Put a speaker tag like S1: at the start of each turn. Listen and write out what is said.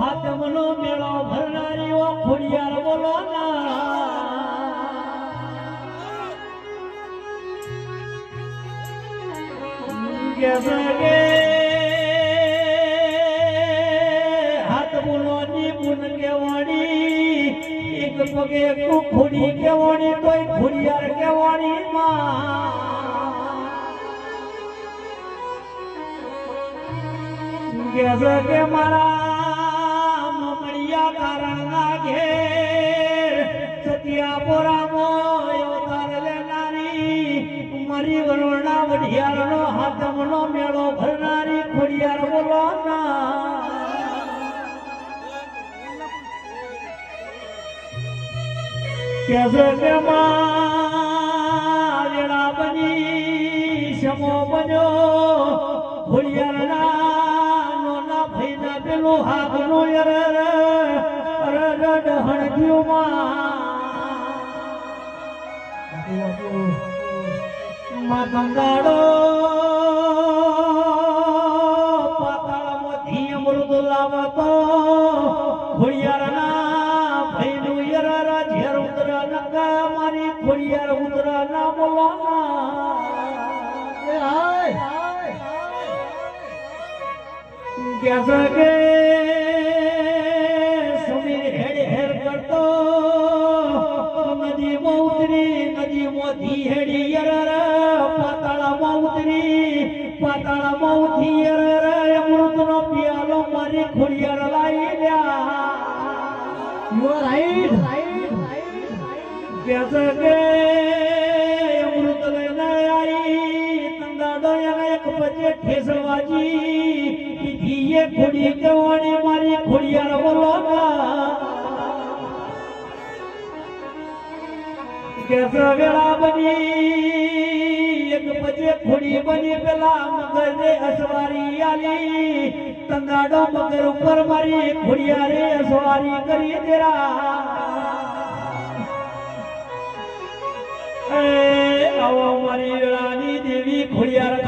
S1: હાથમનો મેળો ભરનારીઓ ખોડિયાર બોલો હાથ બોલવાની પૂન કેવાણી. એક પગે તું ખોડી કેવાણી, તોય ખોડિયાર કેવાણી કે મારા કારણના ઘેર સત્યા પોરામો અવતાર લેનારી મારી વરોણા વઢિયારનો હાથમનો મેળો ભરનારી ખોડિયાર બોલો ના. કેસે માં બની, શમો બન્યો, ખોડિયારના નોના ભઈના પેલું હાથનો યર માં ગંગાડો પાતાળમાંથી અમૃત લાવતો, ખોડિયારના ભઈનું યરારા ઝેર ઉતર નકા, મારી ખોડિયાર ઉતર ના બોલાના કેસે કે સમીર હેડ હેર કરતો, નદીમાં ઉતરી નદીમાંથી હેડી યરર પાતાળામાં ઉતરી, પાતાળામાં ઉઠી યરર અમૃતનો પિયાલો મારી ખોડિયાર લાઈ લ્યા. યુ આર રાઈટ કેસે કે અમૃત લઈને આઈ તંગાડો એને એક ખોડિયાર બોલો કેસે વેળા બની, એક પછી ખોડી બની, પેલા મગરે અસવારી આલી, તંગાડો મગર ઉપર મારી ખોડિયારે અસવારી કરી દેરા. એ, આવો મારી વેળાની દેવી ખોડિયાર